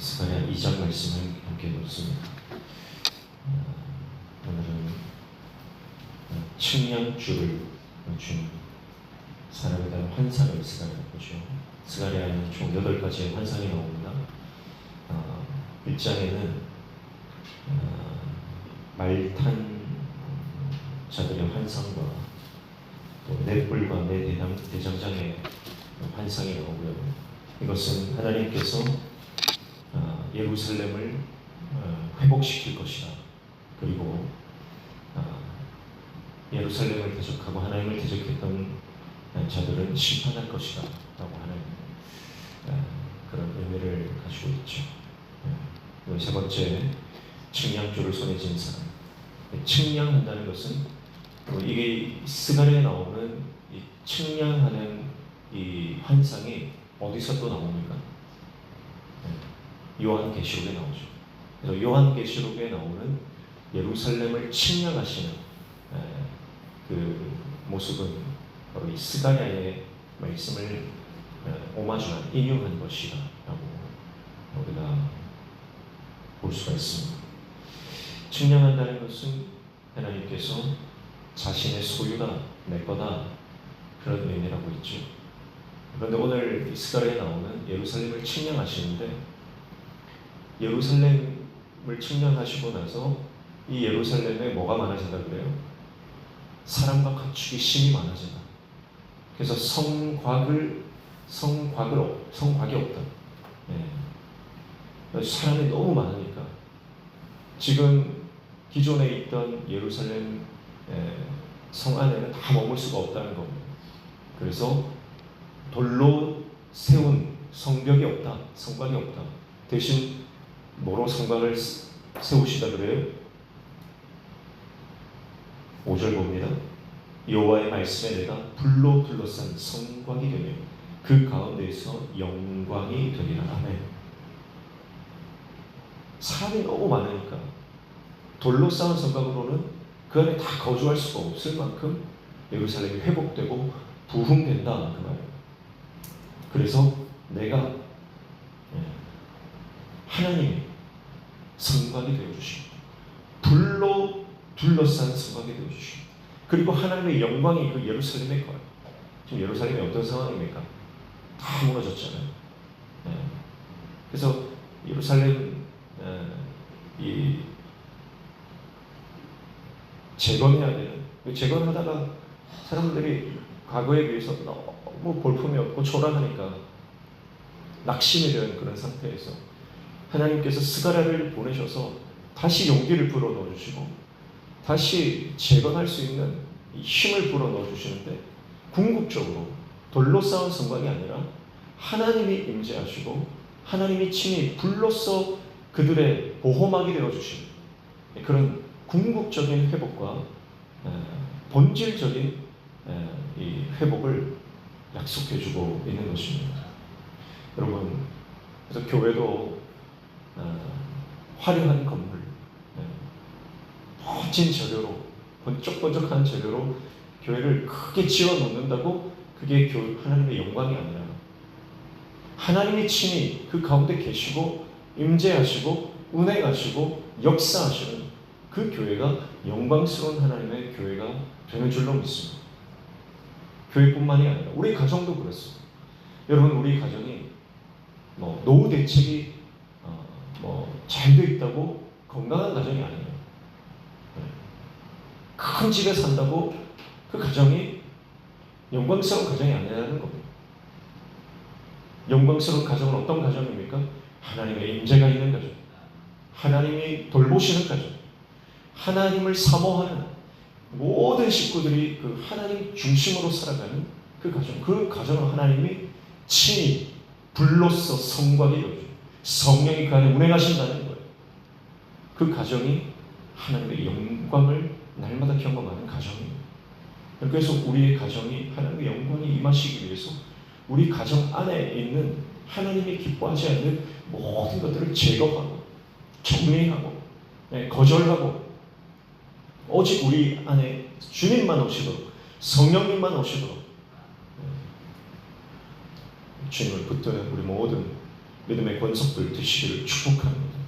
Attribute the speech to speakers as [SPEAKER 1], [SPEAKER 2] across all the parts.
[SPEAKER 1] 스가랴 2장 말씀을 함께 보겠습니다. 어, 오늘은 어, 측량줄을 준 사람에 대한 환상을 스가랴 보죠. 스가랴에는 총 8가지의 환상이 나옵니다. 어, 1장에는 어, 말탄 자들의 환상과 또 넷불과 네 대장, 대장장의 환상이 나오고요. 이것은 하나님께서 어, 예루살렘을 어, 회복시킬 것이다. 그리고 어, 예루살렘을 대적하고 하나님을 대적했던 자들은 심판할 것이다. 라고 하는 어, 그런 의미를 가지고 있죠. 어, 세 번째, 측량줄을 손에 쥔 사람. 측량한다는 것은 어, 이게 스가랴에 나오는 이 측량하는 이 환상이 어디서 또 나옵니까? 네, 요한계시록에 나오죠. 그래서 요한계시록에 나오는 예루살렘을 측량하시는 에, 그 모습은 바로 이 스가랴의 말씀을 에, 오마주한 인용한 것이라고 우리가 볼 수가 있습니다. 측량한다는 것은 하나님께서 자신의 소유다, 내 거다 그런 의미라고 있죠. 그런데 오늘 스가랴에 나오는 예루살렘을 측량하시는데 예루살렘을 측량하시고 나서 이 예루살렘에 뭐가 많아진다 그래요? 사람과 가축이 심이 많아진다. 그래서 성곽을 성곽을 없- 성곽이 없다. 예. 사람이 너무 많으니까 지금 기존에 있던 예루살렘 예, 성 안에는 다 머물 수가 없다는 겁니다. 그래서 돌로 세운 성벽이 없다, 성곽이 없다. 대신 뭐로 성곽을 세우시다 그래요? 5절 봅니다. 여호와의 말씀에 내가 불로 둘러싼 성곽이 되며 그 가운데에서 영광이 되리라. 아멘. 사람이 너무 많으니까 돌로 쌓은 성곽으로는 그 안에 다 거주할 수가 없을 만큼 예루살렘이 회복되고 부흥된다 그 말이에요. 그래서 내가 예, 하나님의 성곽이 되어 주시고 불로 둘러싼 성곽이 되어 주시고 그리고 하나님의 영광이 그 예루살렘에 거요. 지금 예루살렘이 어떤 상황입니까? 다 무너졌잖아요. 예. 그래서 예루살렘 예, 이 재건해야 되는 재건하다가 사람들이 과거에 비해서 너무 볼품이 없고 초라하니까 낙심이 된 그런 상태에서 하나님께서 스가랴를 보내셔서 다시 용기를 불어 넣어 주시고 다시 재건할 수 있는 힘을 불어 넣어 주시는데 궁극적으로 돌로 쌓은 성곽이 아니라 하나님이 임재하시고 하나님이 친히 불로써 그들의 보호막이 되어 주시는 그런 궁극적인 회복과 본질적인 이 회복을 약속해주고 있는 것입니다. 여러분, 그래서 교회도 화려한 건물, 멋진 재료로, 번쩍번쩍한 재료로 교회를 크게 지어 놓는다고 그게 하나님의 영광이 아니라 하나님이 친히 그 가운데 계시고 임재하시고 운행하시고 역사하시는 그 교회가 영광스러운 하나님의 교회가 되는 줄로 믿습니다. 교회뿐만이 아니라 우리 가정도 그렇습니다. 여러분 우리 가정이 뭐 노후 대책이 어, 뭐잘 돼 있다고 건강한 가정이 아니에요. 네. 큰 집에 산다고 그 가정이 영광스러운 가정이 아니라는 겁니다. 영광스러운 가정은 어떤 가정입니까? 하나님의 임재가 있는 가정, 하나님이 돌보시는 가정, 하나님을 사모하는 모든 식구들이 그 하나님 중심으로 살아가는 그 가정, 그 가정은 하나님이 친히 불로써 성곽이 되어주 성령이 그 안에 운행하신다는 거예요. 그 가정이 하나님의 영광을 날마다 경험하는 가정입니다. 그래서 우리의 가정이 하나님의 영광이 임하시기 위해서 우리 가정 안에 있는 하나님이 기뻐하지 않는 모든 것들을 제거하고 정리하고 네, 거절하고 오직 우리 안에 주님만 오시도록 성령님만 오시도록 네, 주님을 붙드는 우리 모든 믿음의 권속들 드시기를 축복합니다.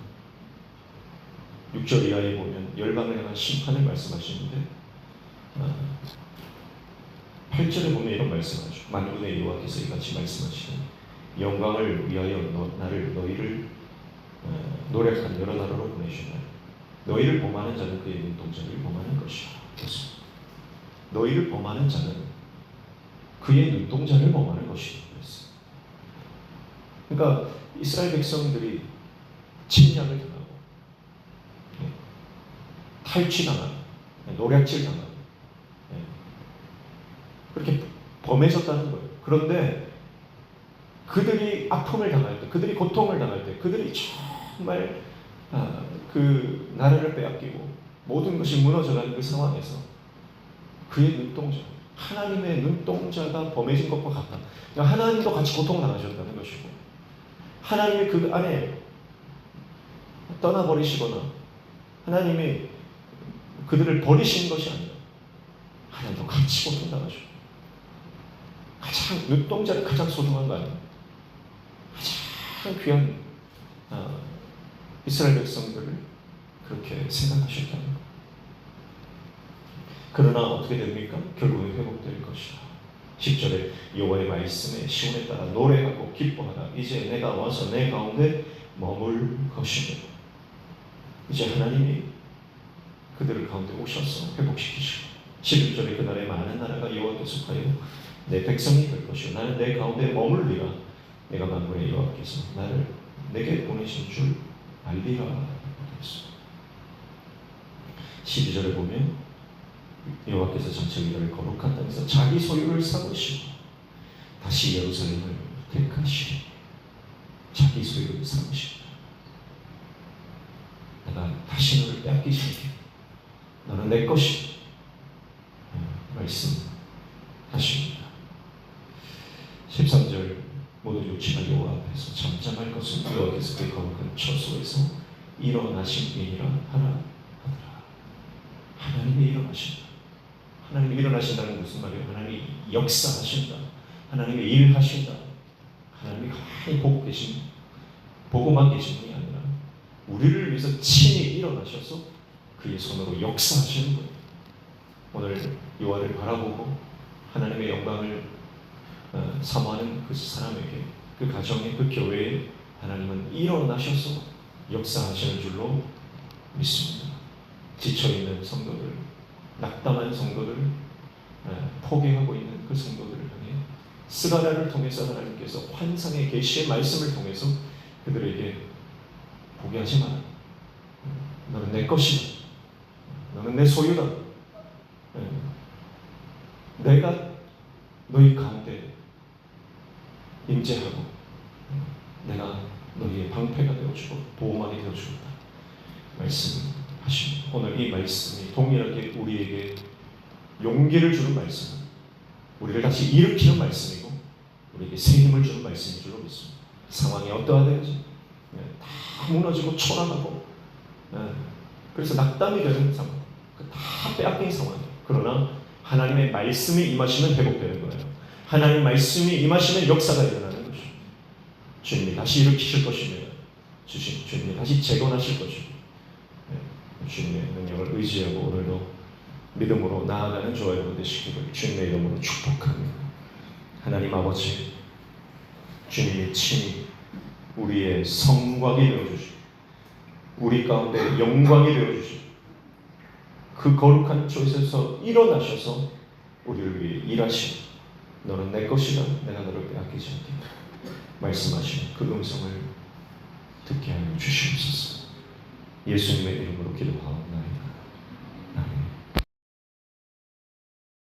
[SPEAKER 1] 6절 이하에 보면 열방을 향한 심판을 말씀하시는데 아, 8절에 보면 이런 말씀하죠. 만군의 여호와께서 이같이 말씀하시니 영광을 위하여 너, 나를 너희를 어, 노력한 여러 나라로 보내시나 너희를 범하는 자는 그의 눈동자를 범하는. 그래서 너희를 범하는 자는 그의 눈동자를 범하는 것이다. 그랬어. 그러니까 이스라엘 백성들이 침략을 당하고 예, 탈취당하고 예, 노략질 당하고 예, 그렇게 범해졌다는 거예요. 그런데 그들이 아픔을 당할 때, 그들이 고통을 당할 때, 그들이 정말 아, 그 나라를 빼앗기고 모든 것이 무너져가는 그 상황에서 그의 눈동자, 하나님의 눈동자가 범해진 것과 같다. 그러니까 하나님도 같이 고통당하셨다는 것이고 하나님이 그 안에 떠나버리시거나 하나님이 그들을 버리신 것이 아니라 하나님도 같이 고통당하셨고 가장 눈동자를 가장 소중한 거 아니에요? 가장 귀한 아, 이스라엘 백성들을 그렇게 생각하셨다는 것. 그러나 어떻게 됩니까? 결국은 회복될 것이다. 10절에 여호와의 말씀에 시온에 따라 노래하고 기뻐하라. 이제 내가 와서 내 가운데 머물 것이며 이제 하나님이 그들을 가운데 오셔서 회복시키시고 11절에 그날에 많은 나라가 여호와께 속하여 내 백성이 될 것이요 나는 내 가운데 머물리라 내가 만군의 여호와께서 나를 내게 보내신 줄 알리라 그랬어. 12절에 보면 여호와께서 전체 위를 거룩한 땅에서 자기 소유를 삼으시고 다시 예루살렘을 택하시고 자기 소유를 삼으시고 내가 다시 너를 빼앗기시게 너는 내 것이다 말씀하십니다. 13절 모든 육체가 여호와 앞에서 잠잠할 것은 여호와께서 그 거룩한 처소에서 일어나심이니라 하라 하더라. 하나님이 일어나신다 하나님이 일어나신다는 무슨 말이에요? 하나님이 역사하신다. 하나님이 일하신다. 하나님이 가만히 보고 계신, 보고만 계신 분이 아니라 우리를 위해서 친히 일어나셔서 그의 손으로 역사하시는 거예요. 오늘 요한을 바라보고 하나님의 영광을 어, 사모하는 그 사람에게 그 가정에 그 교회에 하나님은 일어나셔서 역사하시는 줄로 믿습니다. 지쳐있는 성도들 낙담한 성도들 포기하고 있는 그 성도들을 향해 스가랴를 통해서 하나님께서 환상의 계시의 말씀을 통해서 그들에게 포기하지 마. 너는 내 것이다. 너는 내 소유다. 내가 너희 가운데 임재하고 내가 너희의 방패가 되어주고 보호막이 되어주겠다. 말씀하십니다. 오늘 이 말씀이 동일하게 우리에게 용기를 주는 말씀, 우리를 다시 일으키는 말씀이고 우리에게 새 힘을 주는 말씀인 줄로 믿습니다. 상황이 어떠하든지 네, 다 무너지고 초라하고 네, 그래서 낙담이 되는 상황, 그다 빼앗긴 상황이에요. 그러나 하나님의 말씀이 임하시면 회복되는 거예요. 하나님 말씀이 임하시면 역사가 일어나는 것이죠. 주님이 다시 일으키실 것입니다. 주신 주님이 다시 재건하실 것이고 주님의 능력을 의지하고 오늘도 믿음으로 나아가는 저와 여러분 되시기를 주님의 이름으로 축복합니다. 하나님 아버지, 주님이 친히 우리의 성곽이 되어주시고 우리 가운데 영광이 되어주시고 그 거룩한 곳에서 일어나셔서 우리를 위해 일하시고 너는 내 것이다 내가 너를 빼앗기지 않겠다 말씀하시는 그 음성을 듣게 하여 주시옵소서 예수님의 이름으로 기도하옵나이다.